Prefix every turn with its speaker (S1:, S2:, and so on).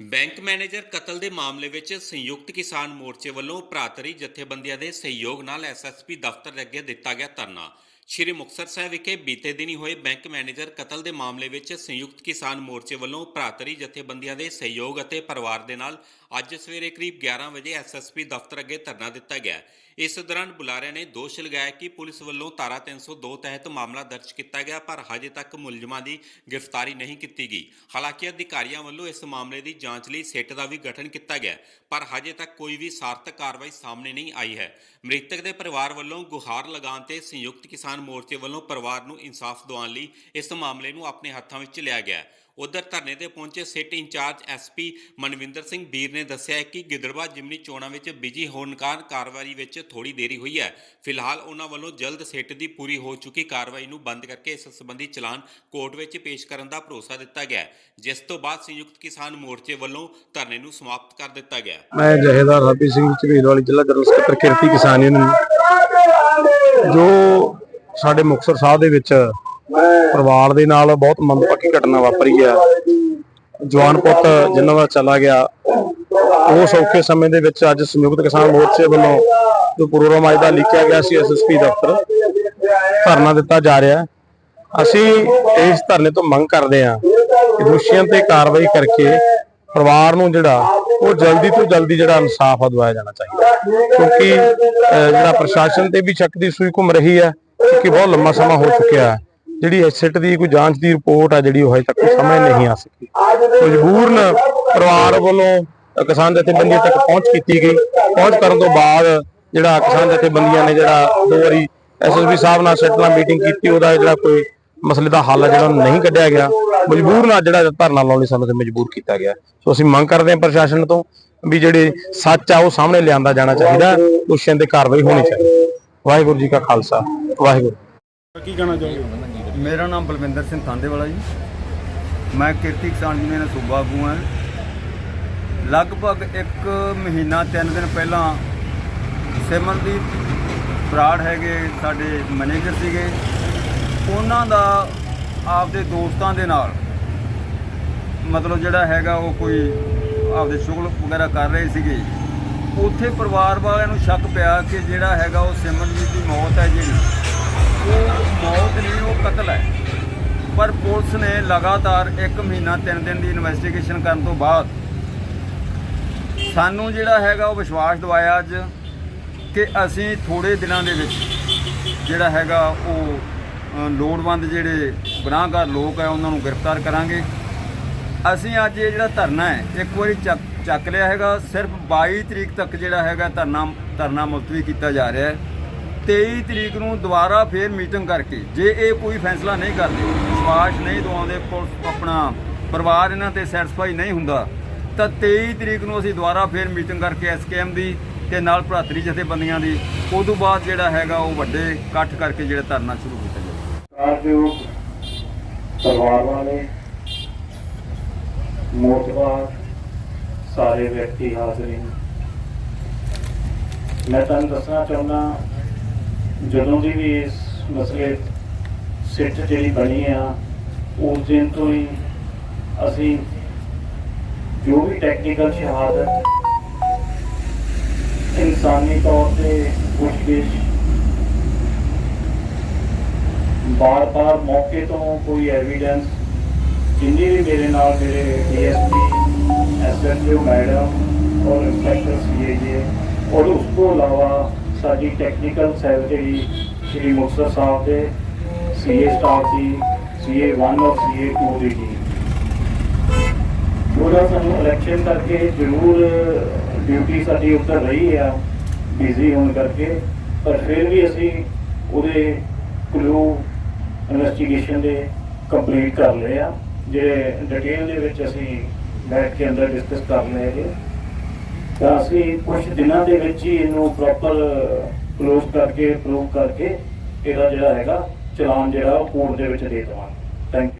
S1: Bank manager ਕਤਲ ਦੇ ਮਾਮਲੇ ਵਿੱਚ ਸੰਯੁਕਤ ਕਿਸਾਨ ਮੋਰਚੇ ਵੱਲੋਂ ਭਰਾਤਰੀ ਜਥੇਬੰਦੀਆਂ ਦੇ ਸਹਿਯੋਗ ਨਾਲ ਐਸਐਸਪੀ ਦਫ਼ਤਰ ਦੇ ਅੱਗੇ ਦਿੱਤਾ ਗਿਆ ਧਰਨਾ। ਸ਼੍ਰੀ ਮੁਕਤਸਰ ਸਾਹਿਬ ਵਿਖੇ ਬੀਤੇ ਦਿਨੀ ਹੋਏ ਬੈਂਕ ਮੈਨੇਜਰ ਕਤਲ ਦੇ ਮਾਮਲੇ ਵਿੱਚ ਸੰਯੁਕਤ ਕਿਸਾਨ ਮੋਰਚੇ ਵੱਲੋਂ ਭਰਾਤਰੀ ਜਥੇਬੰਦੀਆਂ ਦੇ ਸਹਿਯੋਗ ਅਤੇ ਪਰਿਵਾਰ ਦੇ ਨਾਲ ਅੱਜ ਸਵੇਰੇ ਕਰੀਬ 11 ਵਜੇ ਐਸਐਸਪੀ ਦਫ਼ਤਰ ਅੱਗੇ ਧਰਨਾ ਦਿੱਤਾ ਗਿਆ। ਇਸ ਦੌਰਾਨ ਬੁਲਾਰਿਆਂ ਨੇ ਦੋਸ਼ ਲਗਾਇਆ ਕਿ ਪੁਲਿਸ ਵੱਲੋਂ ਧਾਰਾ 302 ਤਹਿਤ ਮਾਮਲਾ ਦਰਜ ਕੀਤਾ ਗਿਆ, ਪਰ ਹਜੇ ਤੱਕ ਮੁਲਜ਼ਮਾਂ ਦੀ ਗ੍ਰਿਫਤਾਰੀ ਨਹੀਂ ਕੀਤੀ ਗਈ। ਹਾਲਾਂਕਿ ਅਧਿਕਾਰੀਆਂ ਵੱਲੋਂ ਇਸ ਮਾਮਲੇ ਦੀ ਜਾਂਚ ਲਈ ਸਿੱਟ ਦਾ ਵੀ ਗਠਨ ਕੀਤਾ ਗਿਆ, ਪਰ ਹਜੇ ਤੱਕ ਕੋਈ ਵੀ ਸਾਰਥਕ ਕਾਰਵਾਈ ਸਾਹਮਣੇ ਨਹੀਂ ਆਈ ਹੈ। ਮ੍ਰਿਤਕ ਦੇ ਪਰਿਵਾਰ ਵੱਲੋਂ ਗੁਹਾਰ ਲਗਾਉਣ ਤੇ ਸੰਯੁਕਤ ਕਿਸਾਨ ਮੋਰਚੇ ਵੱਲੋਂ ਪਰਿਵਾਰ ਨੂੰ ਇਨਸਾਫ ਦਿਵਾਉਣ ਲਈ ਇਸ ਮਾਮਲੇ ਨੂੰ ਆਪਣੇ ਹੱਥਾਂ ਵਿੱਚ ਲਿਆ ਗਿਆ। ਉਧਰ ਧਰਨੇ ਤੇ ਪਹੁੰਚੇ SIT incharge SP Manvinder Singh Bir ਨੇ ਦੱਸਿਆ ਕਿ ਗਿੱਦੜਬਾਹ ਜਿਮਨੀ ਚੋਣਾਂ ਵਿੱਚ ਬਿਜ਼ੀ ਹੋਣ ਕਾਰਨ ਕਾਰਵਾਈ ਵਿੱਚ ਥੋੜੀ ਦੇਰੀ ਹੋਈ ਹੈ। ਫਿਲਹਾਲ ਉਹਨਾਂ ਵੱਲੋਂ ਜਲਦ ਸਿੱਟ ਦੀ ਪੂਰੀ ਹੋ ਚੁੱਕੀ ਕਾਰਵਾਈ ਨੂੰ ਬੰਦ ਕਰਕੇ ਇਸ ਸੰਬੰਧੀ ਚਲਾਨ ਕੋਰਟ ਵਿੱਚ ਪੇਸ਼ ਕਰਨ ਦਾ ਭਰੋਸਾ ਦਿੱਤਾ ਗਿਆ ਜਿਸ ਤੋਂ ਬਾਅਦ ਸੰਯੁਕਤ ਕਿਸਾਨ ਮੋਰਚੇ ਵੱਲੋਂ ਧਰਨੇ ਨੂੰ ਸਮਾਪਤ ਕਰ ਦਿੱਤਾ ਗਿਆ
S2: ਮੈਂ ਜਹੇਦਾਰ ਰਾਬੀ ਸਿੰਘ ਝਵੇਲ ਵਾਲੀ ਜ਼ਿਲ੍ਹਾ ਜਨਰਲ ਸਕੱਤਰ ਕਿਰਤੀ ਕਿਸਾਨ ਯੂਨੀਅਨ। ਜੋ ਸਾਡੇ ਮੁਕਤਸਰ ਸਾਹਿਬ ਦੇ ਵਿੱਚ ਪਰਿਵਾਰ ਦੇ ਨਾਲ ਬਹੁਤ ਮੰਦਭਾਗੀ ਘਟਨਾ ਵਾਪਰੀ ਹੈ ਜਵਾਨ ਪੁੱਤ ਜਿਨ੍ਹਾਂ ਦਾ ਚਲਾ ਗਿਆ ਉਸ ਔਖੇ ਸਮੇਂ ਦੇ ਵਿੱਚ ਅੱਜ ਸੰਯੁਕਤ ਕਿਸਾਨ ਮੋਰਚੇ ਵੱਲੋਂ ਜੋ ਪ੍ਰੋਗਰਾਮ ਅੱਜ ਦਾ ਲਿਖਿਆ ਗਿਆ ਸੀ ਐਸਐਸਪੀ ਦਫ਼ਤਰ ਧਰਨਾ ਦਿੱਤਾ ਜਾ ਰਿਹਾ ਅਸੀਂ ਇਸ ਧਰਨੇ ਤੋਂ ਮੰਗ ਕਰਦੇ ਹਾਂ ਕਿ ਦੋਸ਼ੀਆਂ ਤੇ ਕਾਰਵਾਈ ਕਰਕੇ ਪਰਿਵਾਰ ਨੂੰ ਜਿਹੜਾ ਉਹ ਜਲਦੀ ਤੋਂ ਜਲਦੀ ਜਿਹੜਾ ਇਨਸਾਫ ਦਿਵਾਇਆ ਜਾਣਾ ਚਾਹੀਦਾ ਕਿਉਂਕਿ ਅਹ, ਜਿਹੜਾ ਪ੍ਰਸ਼ਾਸਨ ਤੇ ਵੀ ਸ਼ੱਕ ਦੀ ਸੂਈ ਘੁੰਮ ਰਹੀ ਹੈ ਕਿਉਂਕਿ ਬਹੁਤ ਲੰਮਾ ਸਮਾਂ ਹੋ ਚੁੱਕਿਆ ਹੈ। ਜਿਹੜੀ ਐਸਿਟ ਦੀ ਕੋਈ ਜਾਂਚ ਦੀ ਰਿਪੋਰਟ ਆ ਜਿਹੜੀ ਉਹ ਹਜੇ ਤੱਕ ਸਮੇਂ ਨਹੀਂ ਆ ਸਕੀ। ਮਜਬੂਰਨ ਪਰਿਵਾਰ ਵੱਲੋਂ ਕਿਸਾਨ ਜਥੇਬੰਦੀਆਂ ਤੱਕ ਪਹੁੰਚ ਕੀਤੀ ਗਈ। ਪਹੁੰਚ ਕਰਨ ਤੋਂ ਬਾਅਦ ਜਿਹੜਾ ਕਿਸਾਨ ਜਥੇਬੰਦੀਆਂ ਨੇ ਜਿਹੜਾ ਦੋ ਵਾਰੀ ਐਸਐਸਪੀ ਸਾਹਿਬ ਨਾਲ ਸੈਟ ਮੀਟਿੰਗ ਕੀਤੀ, ਉਹਦਾ ਜਿਹੜਾ ਕੋਈ ਮਸਲੇ ਦਾ ਹੱਲ ਜਿਹੜਾ ਨਹੀਂ ਕੱਢਿਆ ਗਿਆ। ਮਜਬੂਰ ਨਾਲ ਜਿਹੜਾ ਧਰਨਾ ਲਾਉਣ ਲਈ ਸਾਨੂੰ ਤੇ ਮਜਬੂਰ ਕੀਤਾ ਗਿਆ। ਸੋ ਅਸੀਂ ਮੰਗ ਕਰਦੇ ਹਾਂ ਪ੍ਰਸ਼ਾਸਨ ਤੋਂ ਵੀ ਜਿਹੜੇ ਸੱਚ ਆ ਉਹ ਸਾਹਮਣੇ ਲਿਆਂਦਾ ਜਾਣਾ ਚਾਹੀਦਾ। ਦੋਸ਼ੀਆਂ ਤੇ ਕਾਰਵਾਈ ਹੋਣੀ ਚਾਹੀਦੀ। ਵਾਹਿਗੁਰੂ ਜੀ ਕਾ ਖਾਲਸਾ। ਵਾਹਿਗੁਰੂ।
S3: ਕੀ ਕਹਿਣਾ ਚਾਹੋਗੇ?
S4: ਮੇਰਾ ਨਾਮ ਬਲਵਿੰਦਰ ਸਿੰਘ ਥਾਂਦੇਵਾਲਾ ਜੀ। ਮੈਂ ਕਿਰਤੀ ਕਿਸਾਨ ਯੂਨੀਅਨ ਦਾ ਸੂਬਾ ਆਗੂ ਹਾਂ। ਲਗਭਗ 1 ਮਹੀਨਾ 3 ਦਿਨ ਪਹਿਲਾਂ ਸਿਮਰਨਦੀਪ ਬਰਾੜ ਹੈਗੇ ਸਾਡੇ ਮੈਨੇਜਰ ਸੀਗੇ। ਉਹਨਾਂ ਦਾ ਆਪਦੇ ਦੋਸਤਾਂ ਦੇ ਨਾਲ ਮਤਲਬ ਜਿਹੜਾ ਹੈਗਾ ਉਹ ਕੋਈ ਆਪਦੇ ਸ਼ੁਗਲ ਵਗੈਰਾ ਕਰ ਰਹੇ ਸੀਗੇ। ਉੱਥੇ ਪਰਿਵਾਰ ਵਾਲਿਆਂ ਨੂੰ ਸ਼ੱਕ ਪਿਆ ਕਿ ਜਿਹੜਾ ਹੈਗਾ ਉਹ ਸਿਮਰਜੀਤ ਦੀ ਮੌਤ ਹੈ ਜਿਹੜੀ। ਪੁਲਿਸ ਨੇ ਲਗਾਤਾਰ 1 ਮਹੀਨਾ 3 ਦਿਨ ਦੀ ਇਨਵੈਸਟੀਗੇਸ਼ਨ ਕਰਨ ਤੋਂ ਬਾਅਦ ਸਾਨੂੰ ਜਿਹੜਾ ਹੈਗਾ ਉਹ ਵਿਸ਼ਵਾਸ ਦਿਵਾਇਆ ਅੱਜ ਕਿ ਅਸੀਂ ਥੋੜੇ ਦਿਨਾਂ ਦੇ ਵਿੱਚ ਜਿਹੜਾ ਹੈਗਾ ਉਹ ਲੋੜਵੰਦ ਜਿਹੜੇ ਗੁਨਾਹਗਾਰ ਲੋਕ ਹੈ ਉਹਨਾਂ ਨੂੰ ਗ੍ਰਿਫਤਾਰ ਕਰਾਂਗੇ। ਅਸੀਂ ਅੱਜ ਇਹ ਜਿਹੜਾ ਧਰਨਾ ਹੈ, ਇੱਕ ਵਾਰੀ ਚੱਕ ਚੱਕ ਲਿਆ ਹੈਗਾ। ਸਿਰਫ 22 ਤਰੀਕ ਤੱਕ ਜਿਹੜਾ ਹੈਗਾ ਧਰਨਾ ਧਰਨਾ ਮੁਲਤਵੀ ਕੀਤਾ ਜਾ ਰਿਹਾ ਹੈ। 23 ਤਰੀਕ ਨੂੰ ਦੁਬਾਰਾ ਫੇਰ ਮੀਟਿੰਗ ਕਰਕੇ ਜੇ ਇਹ ਕੋਈ ਫੈਸਲਾ ਨਹੀਂ ਕਰਦੇ ਵਿਸ਼ਵਾਸ ਨਹੀਂ ਦਵਾਉਂਦੇ, ਪੁਲਿਸ ਆਪਣਾ ਪਰਿਵਾਰ ਇਹਨਾਂ ਤੇ ਸੈਟੀਸਫਾਈ ਨਹੀਂ ਹੁੰਦਾ। ਤਾਂ 23 ਤਰੀਕ ਨੂੰ ਅਸੀਂ ਦੁਬਾਰਾ ਫੇਰ ਮੀਟਿੰਗ ਕਰਕੇ ਐਸਕੇਐਮ ਦੀ ਤੇ ਨਾਲ ਭਰਾਤਰੀ ਜਥੇਬੰਦੀਆਂ ਦੀ ਉਸ ਤੋਂ ਬਾਅਦ ਜਿਹੜਾ ਹੈਗਾ ਉਹ ਵੱਡੇ ਇਕੱਠ ਕਰਕੇ ਜਿਹੜਾ ਧਰਨਾ ਸ਼ੁਰੂ ਕੀਤਾ ਜਾਵੇ
S5: ਕਾਰਜੋਗ ਪਰਿਵਾਰ ਵਾਲੇ, ਮੋਤਬਾਰ ਸਾਰੇ ਵਿਅਕਤੀ ਹਾਜ਼ਰੀਨ ਮੈਂ ਤੁਹਾਨੂੰ ਦੱਸਣਾ ਚਾਹੁੰਦਾ, ਜਦੋਂ ਦੀ ਵੀ ਇਸ ਮਸਲੇ ਸਿੱਟ ਜਿਹੜੀ ਬਣੀ ਆ, ਉਸ ਦਿਨ ਤੋਂ ਹੀ ਅਸੀਂ ਜੋ ਵੀ ਟੈਕਨੀਕਲ ਸ਼ਹਾਦਤ ਇਨਸਾਨੀ ਤੌਰ ਤੇ ਪੁੱਛਗਿੱਛ ਬਾਰ-ਬਾਰ ਮੌਕੇ ਤੋਂ ਕੋਈ ਐਵੀਡੈਂਸ ਜਿੰਨੀ ਵੀ ਮੇਰੇ ਨਾਲ ਮੇਰੇ ਡੀਐਸਪੀ ਐਸਐਚਓ ਮੈਡਮ ਔਰ ਇੰਸਪੈਕਟਰ ਸੀਏਜੀ ਔਰ ਉਸ ਤੋਂ ਇਲਾਵਾ ਸਾਡੀ ਟੈਕਨੀਕਲ ਸੈੱਲ ਜਿਹੜੀ ਸ਼੍ਰੀ ਮੁਕਤਸਰ ਸਾਹਿਬ ਦੇ ਸੀਏ ਸਟਾਫ ਦੀ ਸੀਏ 1 ਔਰ ਸੀਏ 2 ਦੀ ਟੀਮ ਥੋੜਾ ਸਾਨੂੰ ਇਲੈਕਸ਼ਨ ਕਰਕੇ ਜ਼ਰੂਰ ਡਿਊਟੀ ਸਾਡੀ ਉੱਧਰ ਰਹੀ ਆ ਬਿਜ਼ੀ ਹੋਣ ਕਰਕੇ। ਪਰ ਫਿਰ ਵੀ ਅਸੀਂ ਉਹਦੇ ਕਲੂ ਇਨਵੈਸਟੀਗੇਸ਼ਨ ਦੇ ਕੰਪਲੀਟ ਕਰ ਲਏ ਆ। ਜਿਹੜੇ ਡਿਟੇਲ ਦੇ ਵਿੱਚ ਅਸੀਂ ਬੈਠ ਕੇ ਅੰਦਰ ਡਿਸਕਸ ਕਰ ਲਏ ਹੈਗੇ। ਤਾਂ ਅਸੀਂ ਕੁਝ ਦਿਨਾਂ ਦੇ ਵਿੱਚ ਹੀ ਇਹਨੂੰ ਪ੍ਰੋਪਰ ਕਲੋਜ਼ ਕਰਕੇ ਪ੍ਰੂਵ ਕਰਕੇ ਇਹਦਾ ਜਿਹੜਾ ਹੈਗਾ ਚਲਾਨ ਜਿਹੜਾ ਉਹ ਕੋਰਟ ਦੇ ਵਿੱਚ ਦੇ ਦੇਵਾਂਗੇ। Thank you